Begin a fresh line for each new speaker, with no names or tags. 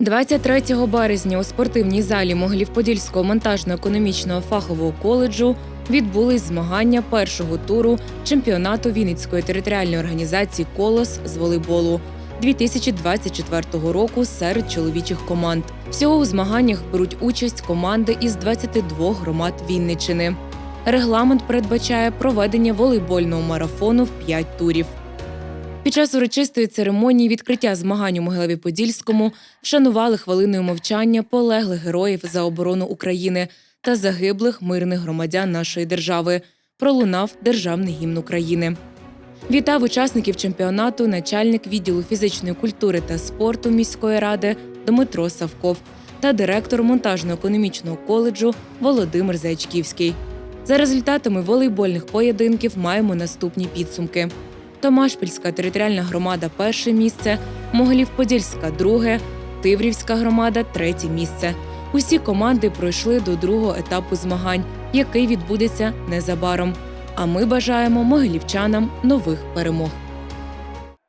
23 березня у спортивній залі Могилів-Подільського монтажно-економічного фахового коледжу відбулись змагання першого туру чемпіонату Вінницької територіальної організації Колос з волейболу 2024 року серед чоловічих команд. Всього у змаганнях беруть участь команди із 22 громад Вінничини. Регламент передбачає проведення волейбольного марафону в 5 турів. Під час урочистої церемонії відкриття змагань у Могилеві-Подільському вшанували хвилиною мовчання полеглих героїв за оборону України та загиблих мирних громадян нашої держави. Пролунав державний гімн України. Вітав учасників чемпіонату начальник відділу фізичної культури та спорту міської ради Дмитро Савков та директор монтажно-економічного коледжу Володимир Заячківський. За результатами волейбольних поєдинків маємо наступні підсумки. Томашпільська територіальна громада перше місце, Могилів-Подільська друге, Тиврівська громада третє місце. Усі команди пройшли до другого етапу змагань, який відбудеться незабаром. А ми бажаємо могилівчанам нових перемог.